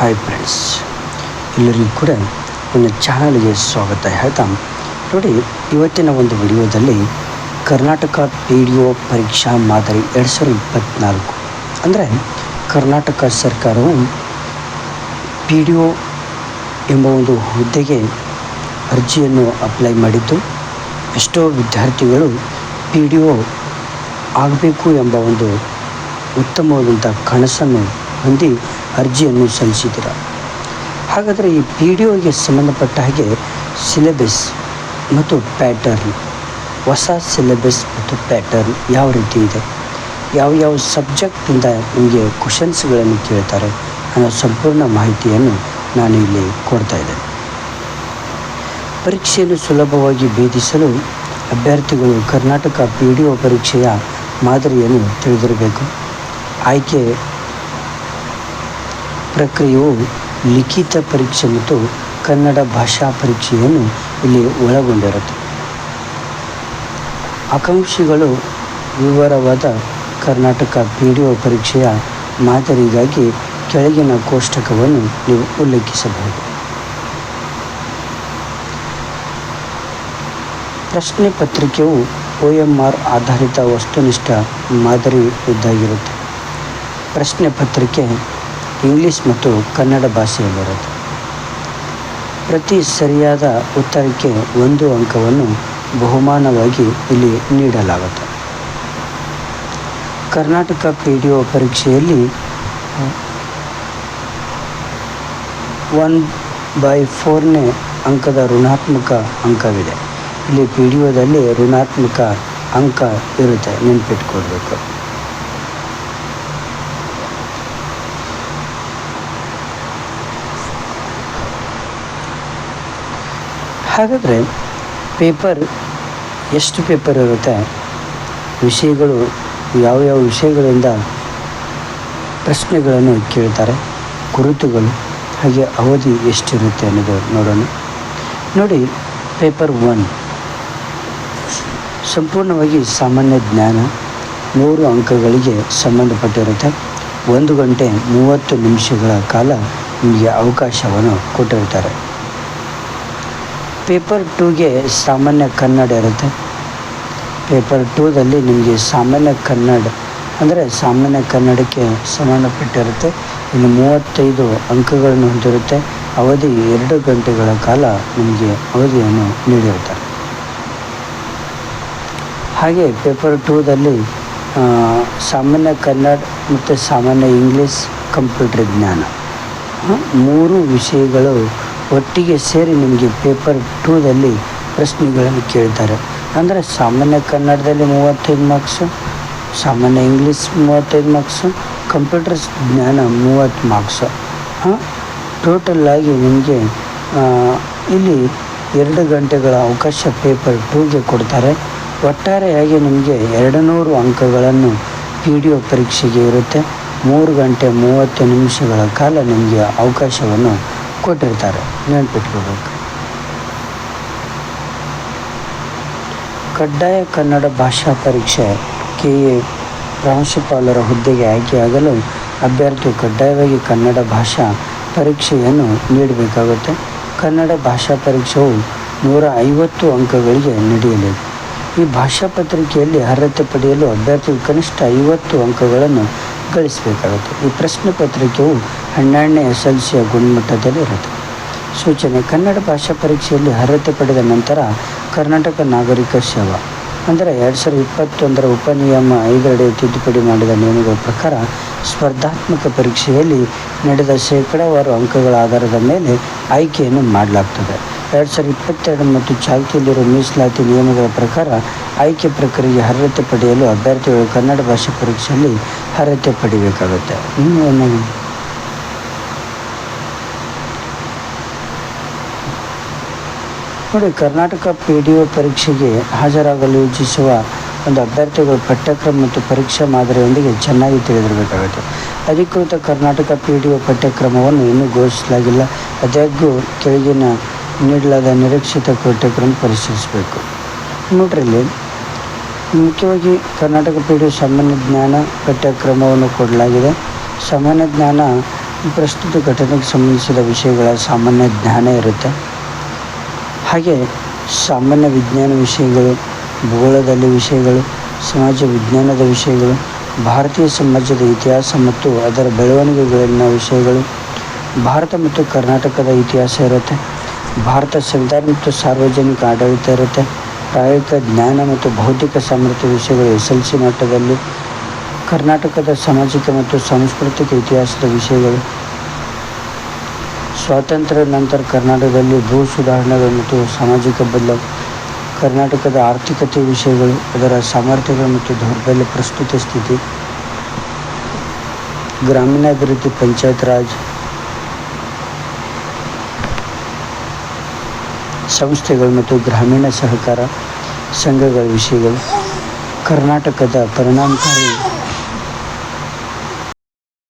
Hi friends ಎಲ್ಲರಿಗೂ ಕೂಡ ನನ್ನ ಚಾನಲ್ಗೆ ಸ್ವಾಗತ. ಹೇಳ್ತಾ, ನೋಡಿ, ಇವತ್ತಿನ ಒಂದು ವಿಡಿಯೋದಲ್ಲಿ ಕರ್ನಾಟಕ ಪಿ ಡಿ ಒ ಪರೀಕ್ಷಾ ಮಾದರಿ ಎರಡು ಸಾವಿರದ ಇಪ್ಪತ್ತ್ನಾಲ್ಕು ಅಂದರೆ ಕರ್ನಾಟಕ ಸರ್ಕಾರವು ಪಿ ಡಿ ಒ ಎಂಬ ಒಂದು ಹುದ್ದೆಗೆ ಅರ್ಜಿಯನ್ನು ಅಪ್ಲೈ ಮಾಡಿದ್ದು. ಎಷ್ಟೋ ವಿದ್ಯಾರ್ಥಿಗಳು ಪಿ ಡಿ ಒ ಆಗಬೇಕು ಎಂಬ ಒಂದು ಉತ್ತಮವಾದಂಥ ಕನಸನ್ನು ಹೊಂದಿ ಅರ್ಜಿಯನ್ನು ಸಲ್ಲಿಸಿದ್ದೀರ ಹಾಗಾದರೆ ಈ ಪಿ ಡಿ ಒಗೆ ಸಂಬಂಧಪಟ್ಟ ಹಾಗೆ ಸಿಲೆಬಸ್ ಮತ್ತು ಪ್ಯಾಟರ್ನ್ ಹೊಸ ಸಿಲೆಬಸ್ ಮತ್ತು ಪ್ಯಾಟರ್ನ್ ಯಾವ ರೀತಿ ಇದೆ? ಯಾವ ಯಾವ ಸಬ್ಜೆಕ್ಟಿಂದ ನಿಮಗೆ ಕ್ವಶನ್ಸ್ಗಳನ್ನು ಕೇಳ್ತಾರೆ ಅನ್ನೋ ಸಂಪೂರ್ಣ ಮಾಹಿತಿಯನ್ನು ನಾನು ಇಲ್ಲಿ ಕೊಡ್ತಾ ಇದ್ದೇನೆ. ಪರೀಕ್ಷೆಯನ್ನು ಸುಲಭವಾಗಿ ಭೇದಿಸಲು ಅಭ್ಯರ್ಥಿಗಳು ಕರ್ನಾಟಕ ಪಿ ಡಿ ಒ ಪರೀಕ್ಷೆಯ ಮಾದರಿಯನ್ನು ತಿಳಿದಿರಬೇಕು. ಆಯ್ಕೆ ಪ್ರಕ್ರಿಯೆಯು ಲಿಖಿತ ಪರೀಕ್ಷೆ ಮತ್ತು ಕನ್ನಡ ಭಾಷಾ ಪರೀಕ್ಷೆಯನ್ನು ಇಲ್ಲಿ ಒಳಗೊಂಡಿರುತ್ತೆ. ಆಕಾಂಕ್ಷಿಗಳು ವಿವರವಾದ ಕರ್ನಾಟಕ ಪಿ ಡಿ ಒ ಪರೀಕ್ಷೆಯ ಮಾದರಿಗಾಗಿ ಕೆಳಗಿನ ಕೋಷ್ಟಕವನ್ನು ನೀವು ಉಲ್ಲೇಖಿಸಬಹುದು. ಪ್ರಶ್ನೆ ಪತ್ರಿಕೆಯು ಒ ಎಂ ಆರ್ ಆಧಾರಿತ ವಸ್ತುನಿಷ್ಠ ಮಾದರಿ ಇದ್ದಾಗಿರುತ್ತೆ. ಪ್ರಶ್ನೆ ಪತ್ರಿಕೆ ಇಂಗ್ಲೀಷ್ ಮತ್ತು ಕನ್ನಡ ಭಾಷೆಯಲ್ಲಿರುತ್ತೆ ಪ್ರತಿ ಸರಿಯಾದ ಉತ್ತರಕ್ಕೆ ಒಂದು ಅಂಕವನ್ನು ಬಹುಮಾನವಾಗಿ ಇಲ್ಲಿ ನೀಡಲಾಗುತ್ತೆ ಕರ್ನಾಟಕ ಪಿ ಡಿ ಒ ಪರೀಕ್ಷೆಯಲ್ಲಿ ಒನ್ ಬೈ ಫೋರ್ನೇ ಅಂಕದ ಋಣಾತ್ಮಕ ಅಂಕವಿದೆ. ಇಲ್ಲಿ ಪಿ ಡಿ ಒದಲ್ಲಿ ಋಣಾತ್ಮಕ ಅಂಕ ಇರುತ್ತೆ, ನೆನ್ಪಿಟ್ಕೊಳ್ಬೇಕು. ಹಾಗಾದರೆ ಪೇಪರ್ ಎಷ್ಟು ಪೇಪರ್ ಇರುತ್ತೆ? ವಿಷಯಗಳು ಯಾವ್ಯಾವ ವಿಷಯಗಳಿಂದ ಪ್ರಶ್ನೆಗಳನ್ನು ಕೇಳ್ತಾರೆ? ಗುರುತುಗಳು, ಹಾಗೆ ಅವಧಿ ಎಷ್ಟಿರುತ್ತೆ ಅನ್ನೋದು ನೋಡೋಣ. ನೋಡಿ ಪೇಪರ್ ಒನ್ ಸಂಪೂರ್ಣವಾಗಿ ಸಾಮಾನ್ಯ ಜ್ಞಾನ ನೂರು ಅಂಕಗಳಿಗೆ ಸಂಬಂಧಪಟ್ಟಿರುತ್ತೆ. ಒಂದು ಗಂಟೆ ಮೂವತ್ತು ನಿಮಿಷಗಳ ಕಾಲ ನಿಮಗೆ ಅವಕಾಶವನ್ನು ಕೊಟ್ಟಿರ್ತಾರೆ. ಪೇಪರ್ ಟೂಗೆ ಸಾಮಾನ್ಯ ಕನ್ನಡ ಇರುತ್ತೆ. ಪೇಪರ್ ಟೂದಲ್ಲಿ ನಿಮಗೆ ಸಾಮಾನ್ಯ ಕನ್ನಡ, ಅಂದರೆ ಸಾಮಾನ್ಯ ಕನ್ನಡಕ್ಕೆ ಸಂಬಂಧಪಟ್ಟಿರುತ್ತೆ. ಇನ್ನು ಮೂವತ್ತೈದು ಅಂಕಗಳನ್ನು ಹೊಂದಿರುತ್ತೆ. ಅವಧಿ ಎರಡು ಗಂಟೆಗಳ ಕಾಲ ನಿಮಗೆ ಅವಧಿಯನ್ನು ನೀಡಿರುತ್ತಾರೆ ಹಾಗೆ ಪೇಪರ್ ಟೂದಲ್ಲಿ ಸಾಮಾನ್ಯ ಕನ್ನಡ ಮತ್ತು ಸಾಮಾನ್ಯ ಇಂಗ್ಲೀಷ್ ಕಂಪ್ಯೂಟರ್ ಜ್ಞಾನ. ಮೂರು ವಿಷಯಗಳು ಒಟ್ಟಿಗೆ ಸೇರಿ ನಿಮಗೆ ಪೇಪರ್ ಟೂದಲ್ಲಿ ಪ್ರಶ್ನೆಗಳನ್ನು ಕೇಳ್ತಾರೆ. ಅಂದರೆ ಸಾಮಾನ್ಯ ಕನ್ನಡದಲ್ಲಿ ಮೂವತ್ತೈದು ಮಾರ್ಕ್ಸು ಸಾಮಾನ್ಯ ಇಂಗ್ಲೀಷ್ ಮೂವತ್ತೈದು ಮಾರ್ಕ್ಸು ಕಂಪ್ಯೂಟರ್ ಜ್ಞಾನ ಮೂವತ್ತು ಮಾರ್ಕ್ಸು ಟೋಟಲ್ಲಾಗಿ ನಿಮಗೆ ಇಲ್ಲಿ ಎರಡು ಗಂಟೆಗಳ ಅವಕಾಶ ಪೇಪರ್ ಟೂಗೆ ಕೊಡ್ತಾರೆ. ಒಟ್ಟಾರೆಯಾಗಿ ನಿಮಗೆ ಎರಡು ನೂರು ಅಂಕಗಳನ್ನು ಪಿ ಡಿ ಒ ಪರೀಕ್ಷೆಗೆ ಇರುತ್ತೆ. ಮೂರು ಗಂಟೆ ಮೂವತ್ತು ನಿಮಿಷಗಳ ಕಾಲ ನಿಮಗೆ ಅವಕಾಶವನ್ನು ಕೊಟ್ಟಿರ್ತಾರೆ, ನೆನಪಿಟ್ಕೋಬೇಕು. ಕಡ್ಡಾಯ ಕನ್ನಡ ಭಾಷಾ ಪರೀಕ್ಷೆ ಕೆ. ಎ. ಪ್ರಾಂಶುಪಾಲರ ಹುದ್ದೆಗೆ ಆಯ್ಕೆಯಾಗಲು ಅಭ್ಯರ್ಥಿಯು ಕಡ್ಡಾಯವಾಗಿ ಕನ್ನಡ ಭಾಷಾ ಪರೀಕ್ಷೆಯನ್ನು ನೀಡಬೇಕಾಗುತ್ತೆ. ಕನ್ನಡ ಭಾಷಾ ಪರೀಕ್ಷೆಯು ನೂರ ಐವತ್ತು ಅಂಕಗಳಿಗೆ ನಡೆಯಲಿದೆ. ಈ ಭಾಷಾ ಪತ್ರಿಕೆಯಲ್ಲಿ ಅರ್ಹತೆ ಪಡೆಯಲು ಅಭ್ಯರ್ಥಿಗಳು ಕನಿಷ್ಠ ಐವತ್ತು ಅಂಕಗಳನ್ನು ಗಳಿಸಬೇಕಾಗುತ್ತೆ. ಈ ಪ್ರಶ್ನೆ ಪತ್ರಿಕೆಯು ಹನ್ನೆರಡನೇ ಎಸ್ ಎಲ್ ಸಿಯ ಗುಣಮಟ್ಟದಲ್ಲಿ ಇರುತ್ತೆ. ಸೂಚನೆ, ಕನ್ನಡ ಭಾಷಾ ಪರೀಕ್ಷೆಯಲ್ಲಿ ಅರ್ಹತೆ ಪಡೆದ ನಂತರ ಕರ್ನಾಟಕ ನಾಗರಿಕ ಸೇವಾ. ಅಂದರೆ ಎರಡು ಸಾವಿರದ ಇಪ್ಪತ್ತೊಂದರ ಉಪನಿಯಮ ಐದರಡಿ ತಿದ್ದುಪಡಿ ಮಾಡಿದ ನಿಯಮಗಳ ಪ್ರಕಾರ ಸ್ಪರ್ಧಾತ್ಮಕ ಪರೀಕ್ಷೆಯಲ್ಲಿ ನಡೆದ ಶೇಕಡಾವಾರು ಅಂಕಗಳ ಆಧಾರದ ಮೇಲೆ ಆಯ್ಕೆಯನ್ನು ಮಾಡಲಾಗ್ತದೆ. ಎರಡು ಸಾವಿರದ ಇಪ್ಪತ್ತೆರಡು ಮತ್ತು ಚಾಲ್ತಿಯಲ್ಲಿರುವ ಮೀಸಲಾತಿ ನಿಯಮಗಳ ಪ್ರಕಾರ ಆಯ್ಕೆ ಪ್ರಕ್ರಿಯೆಗೆ ಅರ್ಹತೆ ಪಡೆಯಲು ಅಭ್ಯರ್ಥಿಗಳು ಕನ್ನಡ ಭಾಷೆ ಪರೀಕ್ಷೆಯಲ್ಲಿ ಅರ್ಹತೆ ಪಡಿಬೇಕಾಗುತ್ತೆ. ನೋಡಿ, ಕರ್ನಾಟಕ ಪಿ ಡಿ ಒ ಪರೀಕ್ಷೆಗೆ ಹಾಜರಾಗಲು ಯೋಜಿಸುವ ಒಂದು ಅಭ್ಯರ್ಥಿಗಳು ಪಠ್ಯಕ್ರಮ ಮತ್ತು ಪರೀಕ್ಷಾ ಮಾದರಿಯೊಂದಿಗೆ ಚೆನ್ನಾಗಿ ತಿಳಿದಿರಬೇಕಾಗುತ್ತೆ. ಅಧಿಕೃತ ಕರ್ನಾಟಕ ಪಿ ಡಿ ಒ ಪಠ್ಯಕ್ರಮವನ್ನು ಇನ್ನೂ ಘೋಷಿಸಲಾಗಿಲ್ಲ. ಆದಾಗ್ಯೂ ಕೆಳಗಿನ ನೀಡಲಾದ ನಿರೀಕ್ಷಿತ ಪಠ್ಯಕ್ರಮ ಪರಿಶೀಲಿಸಬೇಕು. ನೋಡ್ರಿ ಇಲ್ಲಿ ಮುಖ್ಯವಾಗಿ ಕರ್ನಾಟಕ ಪಿ ಡಿ ಒ ಸಾಮಾನ್ಯ ಜ್ಞಾನ ಪಠ್ಯಕ್ರಮವನ್ನು ಕೊಡಲಾಗಿದೆ. ಸಾಮಾನ್ಯ ಜ್ಞಾನ ಪ್ರಸ್ತುತ ಘಟನೆಗೆ ಸಂಬಂಧಿಸಿದ ವಿಷಯಗಳ ಸಾಮಾನ್ಯ ಜ್ಞಾನ ಇರುತ್ತೆ. ಹಾಗೆ ಸಾಮಾನ್ಯ ವಿಜ್ಞಾನ ವಿಷಯಗಳು, ಭೂಗೋಳದಲ್ಲಿ ವಿಷಯಗಳು, ಸಮಾಜ ವಿಜ್ಞಾನದ ವಿಷಯಗಳು, ಭಾರತೀಯ ಸಮಾಜದ ಇತಿಹಾಸ ಮತ್ತು ಅದರ ಬೆಳವಣಿಗೆಗಳಲ್ಲಿನ ವಿಷಯಗಳು, ಭಾರತ ಮತ್ತು ಕರ್ನಾಟಕದ ಇತಿಹಾಸ ಇರುತ್ತೆ. ಭಾರತ ಸಂವಿಧಾನ ಮತ್ತು ಸಾರ್ವಜನಿಕ ಆಡಳಿತ ಇರುತ್ತೆ. ಪ್ರಾಯೋಗಿಕ ಜ್ಞಾನ ಮತ್ತು ಭೌತಿಕ ಸಾಮರ್ಥ್ಯ ವಿಷಯಗಳು ಎಸ್ ಎಲ್ ಸಿ ಮಟ್ಟದಲ್ಲಿ, ಕರ್ನಾಟಕದ ಸಾಮಾಜಿಕ ಮತ್ತು ಸಾಂಸ್ಕೃತಿಕ ಇತಿಹಾಸದ ವಿಷಯಗಳು ಸ್ವಾತಂತ್ರ್ಯ ನಂತರ ಕರ್ನಾಟಕದಲ್ಲಿ ಭೂ ಸುಧಾರಣೆಗಳು ಮತ್ತು ಸಾಮಾಜಿಕ ಬದಲಾವಣೆ ಕರ್ನಾಟಕದ ಆರ್ಥಿಕತೆ ವಿಷಯಗಳು, ಅದರ ಸಾಮರ್ಥ್ಯಗಳು ಮತ್ತು ದೌರ್ಬಲ್ಯ ಪ್ರಸ್ತುತ ಸ್ಥಿತಿ. ಗ್ರಾಮೀಣಾಭಿವೃದ್ಧಿ ಪಂಚಾಯತ್ ರಾಜ್. ಸಂಸ್ಥೆಗಳು ಮತ್ತು ಗ್ರಾಮೀಣ ಸಹಕಾರ ಸಂಘಗಳ ವಿಷಯಗಳು. ಕರ್ನಾಟಕದ ಪರಿಣಾಮಕಾರಿ